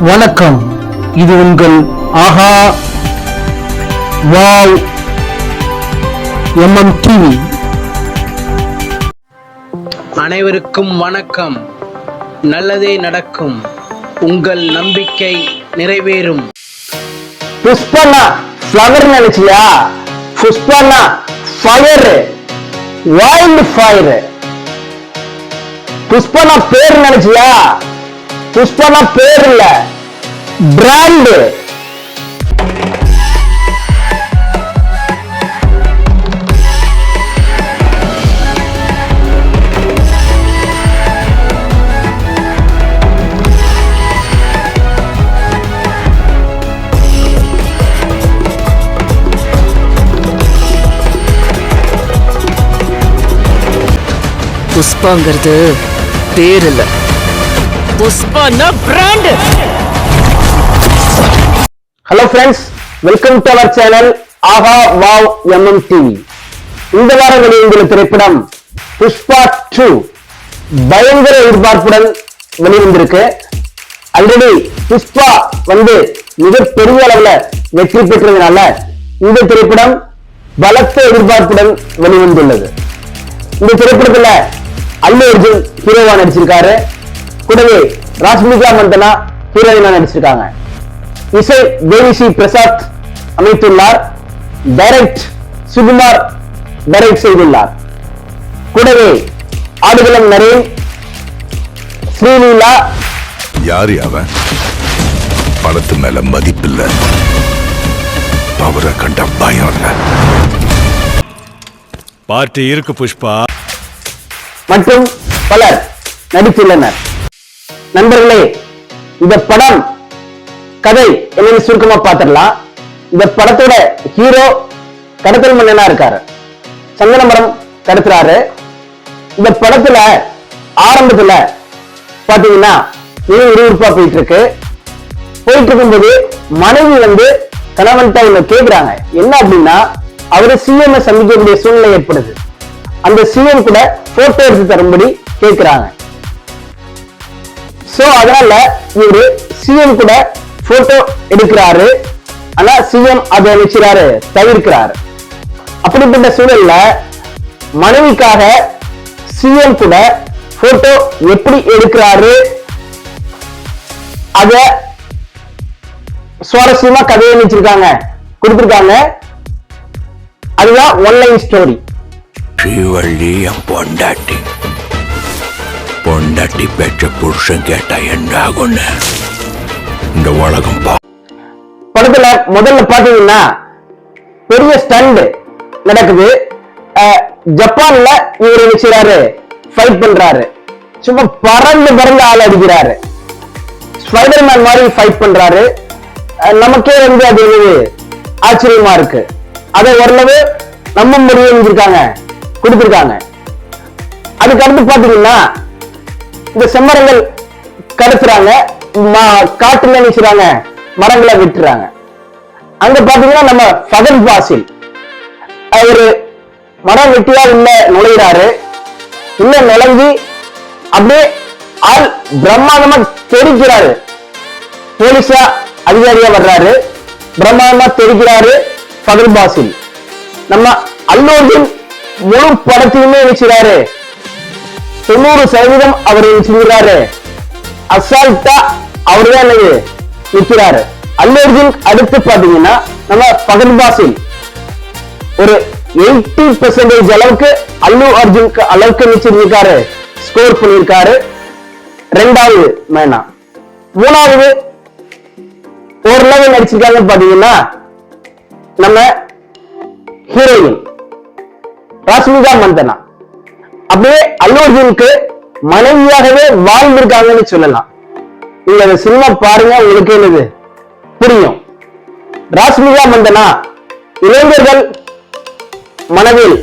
வணக்கம். இது உங்கள் ஆஹா வாவ் எம்எம் டிவி அனைவருக்கும் வணக்கம். நல்லதே நடக்கும். உங்கள் நம்பிக்கை நிறைவேறும். புஷ்பண்ணா ஃப்ளவர் நினைச்சியா? புஷ்பண்ணா ஃபயர் வைல்ட் ஃபயர் புஷ்பண்ணா பேர் நினைச்சியா? புஷ்பண்ணா பேர் இல்ல. பிராண்ட் புஷ்பாங்கிறது பேர் இல்ல. Brand hello friends welcome to our channel Aha wow MM TV இந்த வாரம் வெளிவந்துள்ள திரைப்படம் புஷ்பா டூ பயங்கர எதிர்பார்ப்புடன் வெளிவந்திருக்கு. ஆல்ரெடி புஷ்பா வந்து மிகப்பெரிய அளவுல வெற்றி பெற்றதுனால இந்த திரைப்படம் பலத்த எதிர்பார்ப்புடன் வெளிவந்துள்ளது. இந்த திரைப்படத்துல அல்லு அர்ஜுன் ஹீரோவா நடிச்சிருக்காரு. கூடவே ராஷ்மிகா மந்தனா ஹீரோயினா நடிச்சிருக்காங்க. இசை தேவிஸ்ரீ பிரசாத் அமைத்துள்ளார். டைரக்ட் சுகுமார் டைரக்ட் செய்துள்ளார். கூடவே ஆடுகளம் நரேன் ஸ்ரீலீலா. யாரு அவன் பணத்து மேல மதிப்பில்ல. அவரை கண்ட பயம் இல்ல பார்ட்டி இருக்கு புஷ்பா. மற்றும் பலர் நடித்துள்ளனர். நண்பர்களே இந்த படம் கதை என்னன்னு சுருக்கமா பாத்திரலாம் இந்த படத்தோட ஹீரோ கடத்தல் மன்னனா இருக்காரு. சந்தனமரம் கடத்துறாரு. இந்த படத்துல ஆரம்பத்துல பாத்தீங்கன்னா மிக விறுவிறுப்பா போயிட்டு இருக்கு போயிட்டு இருக்கும்போது மனைவி வந்து கணவன்கிட்ட ஒண்ணு கேக்குறாங்க. என்ன அப்படின்னா அவரு சிஎம் சந்திக்கக்கூடிய சூழ்நிலை ஏற்படுது. அந்த சிஎம் கூட போட்டோ எடுத்து தரும்படி கேட்குறாங்க சோ அதனால இவரு சிஎம் கூட போட்டோ எடுக்கிறாரு. ஆனா சிஎம் அதை நினைச்சாரு தவிர்க்கிறாரு. அப்படிப்பட்ட சூழல்ல மனைவிக்காக சிஎம் கூட போட்டோ எப்படி எடுக்கிறாரு? அத சுவாரஸ்யமா கதையை நினைச்சிருக்காங்க கொடுத்திருக்காங்க. அதுதான் ஒன்லைன் ஸ்டோரி பொண்டாட்டி. பொண்டாட்டி பெற்ற புருஷன் கேட்டா என்ன ஆகும்னு இந்த உலகம் படத்துல முதல்ல பாத்தீங்கன்னா பெரிய ஸ்டண்ட் நடக்குது. அஹ், ஜப்பான்ல இவர் என்ன ஃபைட் பண்றாரு. சும்மா பறந்து பறந்து ஆள் அடிக்கிறாரு. ஸ்பைடர்மேன் மாதிரி ஃபைட் பண்றாரு. நமக்கே வந்து அது ஒரு ஆச்சரியமா இருக்கு. அதை ஓரளவு நம்ம முடிவு இருக்காங்க. கொடுத்திருக்காங்க. அதுக்கு அடுத்து பாத்தீங்கன்னா இந்த செம்மரங்கள் கடத்துறாங்க காட்டுல நினைச்சுறாங்க மரங்களை விட்டுறாங்க. அங்க பாத்தீங்கன்னா நம்ம ஃபகத் பாசில் அவரு மரம் வெட்டியா உள்ள நுழையிறாரு. உள்ள நுழைஞ்சு அப்படியே ஆள் பிரம்மாண்டமா தெரிக்கிறாரு. போலீஸா அதிகாரியா வர்றாரு. பிரம்மாண்டமா தெரிக்கிறாரு ஃபகத் பாசில் நம்ம அல்லோர்ஜுன் முழு படத்தையுமே வச்சுறாரு தொண்ணூறு சதவீதம் அவர் செஞ்சுறாரு அசால்ட்டா அவர் தான் என்னது நிக்கிறாரு அல்லு அர்ஜுன் அடுத்து பாத்தீங்கன்னா நம்ம பகன் பாசில் ஒரு எயிட்டி பெர்சன்டேஜ் அளவுக்கு அல்லு அர்ஜுனுக்கு அளவுக்கு நிச்சிருக்காரு ஸ்கோர் பண்ணியிருக்காரு. ரெண்டாவது மேனா. மூணாவது ஓரளவு நடிச்சிருக்காங்க பாத்தீங்கன்னா நம்ம ஹீரோயின் ராஷ்மிகா மந்தனா. அப்படியே அல்லு அர்ஜுனுக்கு மனைவியாகவே வாழ்ந்திருக்காங்கன்னு சொல்லலாம். நீங்க அந்த சினிமா பாருங்க உங்களுக்கு என்னது? புரியும். ராஷ்மிகா மந்தனா இளைஞர்கள் மனதில்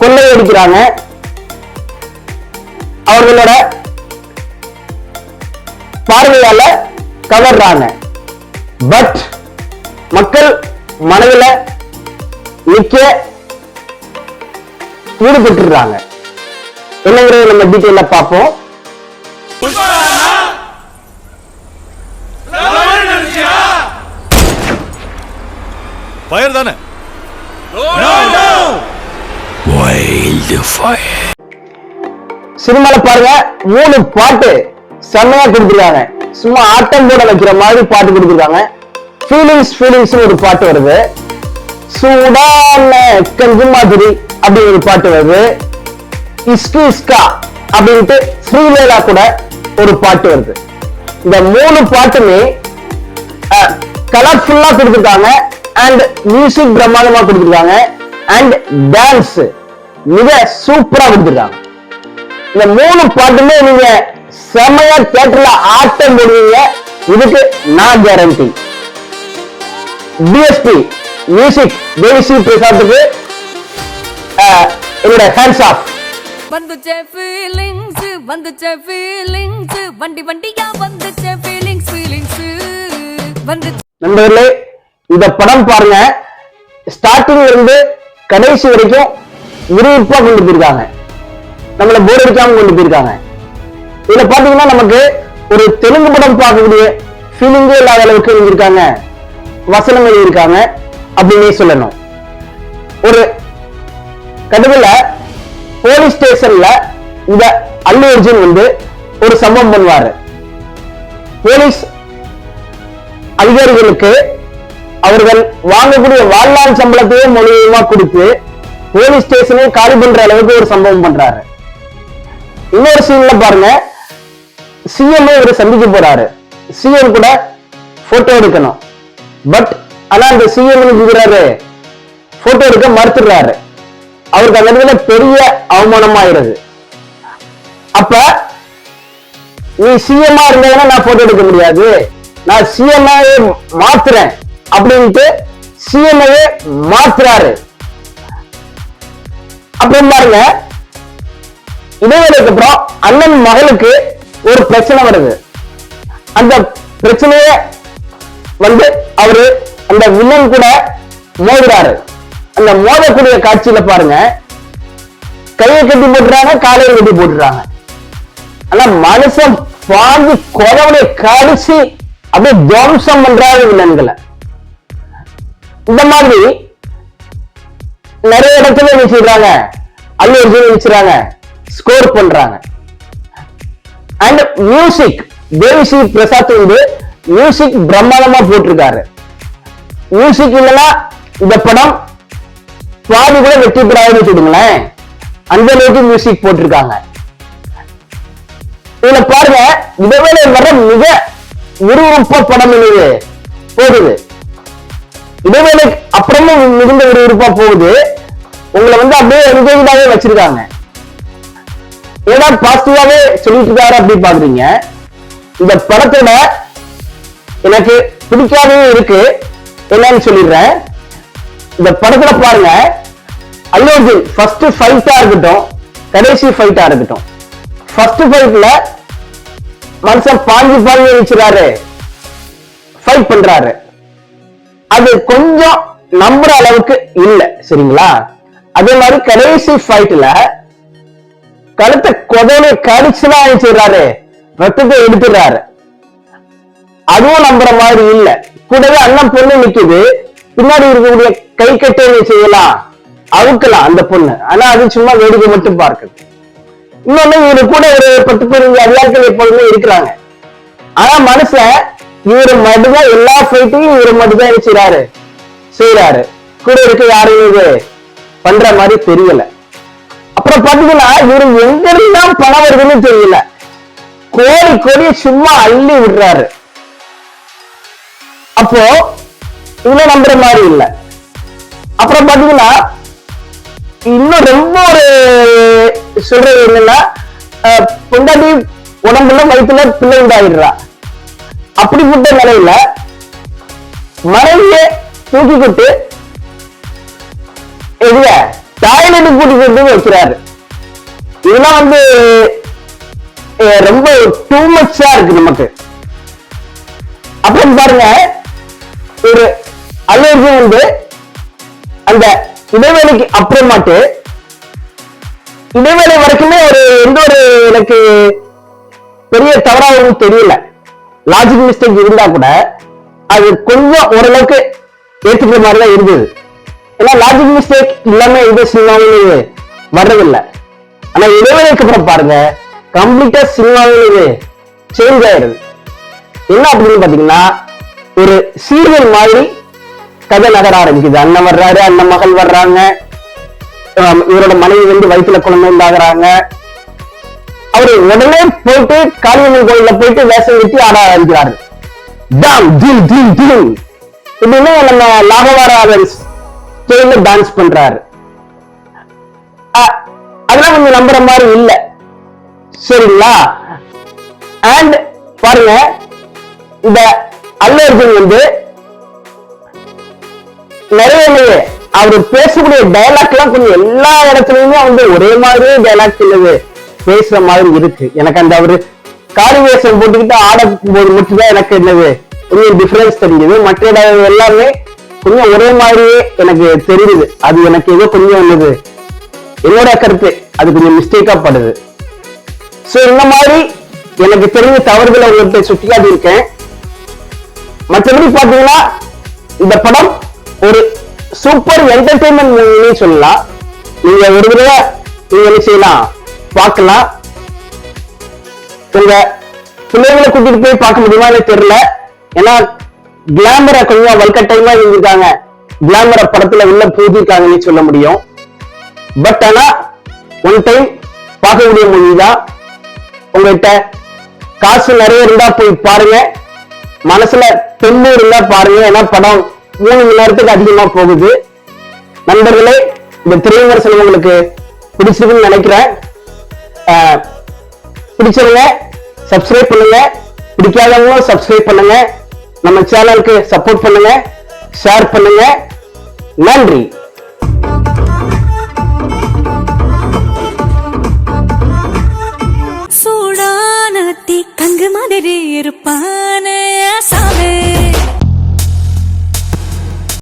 கொள்ளையடிக்கிறாங்க அவர்களோட பார்வையால கவர்றாங்க. பட் மக்கள் மனதில் நிக்க ஈடுபட்டுறாங்க. என்னங்கிறத நம்ம டீட்டெயில பார்ப்போம். சினிமால பாருங்க மூணு பாட்டு செம்மையா கொடுத்துருக்காங்க. சும்மா ஆட்டம் போட வைக்கிற மாதிரி பாட்டு கொடுத்துருக்காங்க. ஃபீலிங்ஸ் ஃபீலிங்ஸ் ஒரு பாட்டு வருது. சூடான கஞ்சு மாதிரி அப்படின்னு ஒரு பாட்டு வருது. இஸ்கு இஸ்கா அப்படின்ட்டு ஸ்ரீலேலா கூட ஒரு பாட்டு வருது. இந்த மூணு பாட்டுமே கலர்ஃபுல்லா கொடுத்துருக்காங்க. அண்ட் மியூசிக் பிரம்மாண்டமா கொடுத்துருக்காங்க. அண்ட் டான்ஸ் மிக சூப்பரா கொடுத்துருக்காங்க. இந்த மூணு பாட்டுமே நீங்க செமையா தேட்டர்ல ஆட்ட முடியுங்க இதுக்கு நான் கேரண்டி பிஎஸ்பி மியூசிக் தேவிஸ்ரீ பிரசாத்துக்கு என்னோட ஹேண்ட்ஸ் ஆஃப் வந்துச்சே ஃபீலிங்ஸ் வந்துச்சே ஃபீலிங்ஸ் வண்டி வண்டியா வந்துச்சே ஃபீலிங்ஸ் ஃபீலிங்ஸ் வந்து நண்பர்களே இந்த படம் பாருங்க. ஸ்டார்டிங்ல இருந்து கடைசி வரைக்கும் விறுவிறுப்பா கொண்டு போயிருக்காங்க. நம்மள போர் அடிக்காம கொண்டு போயிருக்காங்க. இதுல பாத்தீங்கன்னா நமக்கு ஒரு தெலுங்கு படம் பார்க்கக்கூடிய ஃபீலிங்கே இல்லாத அளவுக்கு எழுதியிருக்காங்க வசனம் எழுதியிருக்காங்க அப்படின்னே சொல்லணும். ஒரு கடுவில் போலீஸ் ஸ்டேஷன்ல இந்த அல்லு அர்ஜுன் வந்து ஒரு சம்பவம் பண்ணுவாரு. போலீஸ் அதிகாரிகளுக்கு அவர்கள் வாங்கக்கூடிய வாழ்நாள் சம்பளத்தையே மூலியமா கொடுத்து போலீஸ் ஸ்டேஷனே காலி பண்ற அளவுக்கு ஒரு சம்பவம் பண்றாரு. இன்னொரு சீன்ல பாருங்க. சிஎம் இவர் சந்திக்க போறாரு. சிஎம் கூட போட்டோ எடுக்கணும். பட் ஆனா அந்த சிஎம் இருக்கிறாரு போட்டோ எடுக்க மறுத்துடுறாரு. அவருக்கு அந்த இடத்துல பெரிய அவமானமாயிருது அப்ப நீ சிஎம்மா இருந்ததுன்னா நான் போட்டோ எடுக்க முடியாது. நான் சிஎம்ஐ மாத்துறேன் அப்படின்ட்டு சிஎம்ஐ மாத்துறாரு. அப்புறம் பாருங்க இடைவேளைக்கு அப்புறம் அண்ணன் மகளுக்கு ஒரு பிரச்சனை வருது. அந்த பிரச்சனைய வந்து அவரு அந்த வில்லன் கூட மோதுறாரு. அந்த மோதக்கூடிய காட்சியில பாருங்க கையை கட்டி போட்டுறாங்க காலையை கட்டி போட்டுறாங்க. ஆனா மனுஷன் பாஞ்சு கொலவுடைய கடிச்சு அப்படியே துவம்சம் பண்றாரு வில்லன்களை. இந்த மாதிரி நிறைய இடத்துல வச்சிருக்காங்க அல்லு அர்ஜுன் வச்சிருக்காங்க ஸ்கோர் பண்றாங்க. அண்ட் மியூசிக் தேவிஸ்ரீ பிரசாத் வந்து மியூசிக் பிரம்மாண்டமா போட்டிருக்காரு. மியூசிக் இல்லைன்னா இந்த படம் பாதி கூட வெற்றி பெறாதுன்னு வச்சுடுங்களேன் அந்த அளவுக்கு மியூசிக் போட்டிருக்காங்க. இதுல பாருங்க இடைவேளை வர மிக விறுவிறுப்ப படம் இது. போகுது. இடைவேளை அப்புறமும் மிகுந்த விறுவிறுப்பா போகுது. உங்களை வந்து அப்படியே என்கேஜாவே வச்சிருக்காங்க. ஏன்னா பாசிட்டிவாவே சொல்லிட்டு இருக்காரு அப்படி பாக்குறீங்க. இந்த படத்தோட எனக்கு பிடிக்காதவே இருக்கு. என்னன்னு சொல்லிடுறேன். இந்த படத்துல பாருங்க. அல்லு அர்ஜுன் ஃபர்ஸ்ட் ஃபைட்டா இருக்கட்டும் கடைசி ஃபைட்டா இருக்கட்டும். ஃபர்ஸ்ட் ஃபைட்ல மனுஷன் பாஞ்சு பாஞ்சு வச்சுறாரு ஃபைட் பண்றாரு. அது கொஞ்சம் நம்புற அளவுக்கு இல்ல சரிங்களா? அதே மாதிரி கடைசி ஃபைட்ல கழுத்தை கொதலை கடிச்சுதான் அழிச்சிடுறாரு. ரத்தத்தை எடுத்துடுறாரு. அதுவும் நம்புற மாதிரி இல்ல. கூடவே அண்ணன் பொண்ணு நிக்குது. பின்னாடி இருக்கக்கூடிய கை கட்டை செய்யலாம். அவுக்கலாம் அந்த பொண்ணு. ஆனா அது சும்மா வேடிக்கை மட்டும் பார்க்குது. இன்னொன்னு இவரு கூட ஒரு பத்து பதினஞ்சு அதிகாரிகள் எப்பொழுதுமே இருக்கிறாங்க. ஆனா மனுஷன் இவரு மட்டும்தான் எல்லா ஃபைட்டையும் இவரு மட்டும்தான் என்ன செய்யறாரு செய்யறாரு கூட இருக்க யாரும் இது பண்ற மாதிரி தெரியல. அப்புறம் பாத்தீங்கன்னா இவரு எங்க இருந்தா பணம் வருதுன்னு தெரியல. கோடி கோடி சும்மா அள்ளி விடுறாரு. அப்போ இதுல நம்புற மாதிரி இல்ல. அப்புறம் பாத்தீங்கன்னா இன்னும் ரொம்ப ஒரு சொல்றது என்னன்னா பொண்டாட்டி உடம்புல வயிற்றுல பிள்ளை உண்டாயிடுறா. அப்படிப்பட்ட நிலையில மனைவிய தூக்கிக்கிட்டு எதுல டாய்லெட் கூட்டிக்கிட்டு வைக்கிறாரு. இதெல்லாம் வந்து ரொம்ப டூ மச்சா இருக்கு நமக்கு. அப்புறம் பாருங்க ஒரு அலர்ஜி வந்து அந்த இடைவேளைக்கு அப்புறமாட்டு இடைவேளை வரைக்குமே ஒரு எந்த ஒரு எனக்கு பெரிய தவறாகவும் தெரியல. லாஜிக் மிஸ்டேக் இருந்தா கூட அது கொஞ்சம் ஓரளவுக்கு ஏற்றுக்கிற மாதிரி தான் இருந்தது. ஏன்னா லாஜிக் மிஸ்டேக் இல்லாம எந்த சினிமாவும் வர்றதில்லை. ஆனா இடைவேளைக்கு அப்புறம் பாருங்க கம்ப்ளீட்டா சினிமாவில் சேஞ்ச் ஆயிடுது. என்ன அப்படின்னு பாத்தீங்கன்னா ஒரு சீரியல் மாதிரி கதை நகர ஆரம்பிக்குது. அண்ணன் வர்றாரு அண்ணன் மகள் வர்றாங்க. இவரோட மனைவி வந்து வயிற்றுல குழந்தை உண்டாகுறாங்க அவரு உடனே போயிட்டு காளியம்மன் கோயில போயிட்டு வேஷம் கட்டி ஆட ஆரம்பிக்கிறாரு. டாம் தீம் தீம் தீம் இப்படின்னு நம்ம லாகவாராதன் ஸ்டைல டான்ஸ் பண்றாரு. அதெல்லாம் கொஞ்சம் நம்புற மாதிரி இல்ல. சரிங்களா? அண்ட் பாருங்க இந்த அல்லு வந்து நிறைய இல்லையே அவர் பேசக்கூடிய டயலாக் எல்லாம் கொஞ்சம் எல்லா இடத்துலயுமே வந்து ஒரே மாதிரியே டயலாக் சொல்லுது பேசுற மாதிரி இருக்கு. எனக்கு அந்த அவரு காரி வேஷம் போட்டுக்கிட்டு ஆடும்போது மட்டும்தான் எனக்கு என்னது கொஞ்சம் டிஃபரன்ஸ் தெரிஞ்சது. மற்ற இடம் எல்லாமே கொஞ்சம் ஒரே மாதிரியே எனக்கு தெரியுது. அது எனக்கு ஏதோ கொஞ்சம் என்னது என்னோட கருத்து. அது கொஞ்சம் மிஸ்டேக்கா படுது. சோ இந்த மாதிரி எனக்கு தெரிஞ்ச தவறுகளை உங்கள்கிட்ட சுட்டிக்காட்டி இருக்கேன் மற்றபடி பாத்தீங்கன்னா இந்த படம் ஒரு சூப்பர் என்டர்டைன்மெண்ட் மூவின்னு சொல்லலாம். நீங்க ஒரு தடவை நீங்க என்ன செய்யலாம் பார்க்கலாம். உங்க பிள்ளைங்களை கூட்டிட்டு போய் பார்க்க முடியுமான்னு தெரியல. ஏன்னா கிளாமரை கொஞ்சம் வல்கட்டைமா இருந்திருக்காங்க. கிளாமரை படத்துல உள்ள பூதிருக்காங்கன்னு சொல்ல முடியும். பட் ஆனா ஒன் டைம் பார்க்கக்கூடிய மொழி தான். உங்கள்கிட்ட காசு நிறைய இருந்தா போய் பாருங்க. மனசுல தெம்பு இருந்தா பாருங்க. ஏன்னா படம் மூணு மணி நேரத்துக்கு அதிகமா போகுது. நண்பர்களே இந்த திரைவிமர்சனம் உங்களுக்கு பிடிச்சிருக்குன்னு நினைக்கிறேன். பிடிச்சிருங்க. சப்ஸ்கிரைப் பண்ணுங்க. பிடிக்காதவங்களும் சப்ஸ்கிரைப் பண்ணுங்க. நம்ம சேனலுக்கு சப்போர்ட் பண்ணுங்க. ஷேர் பண்ணுங்க. நன்றி. சூடான தீ கங்கு மாதிரி இருப்பானே. saber.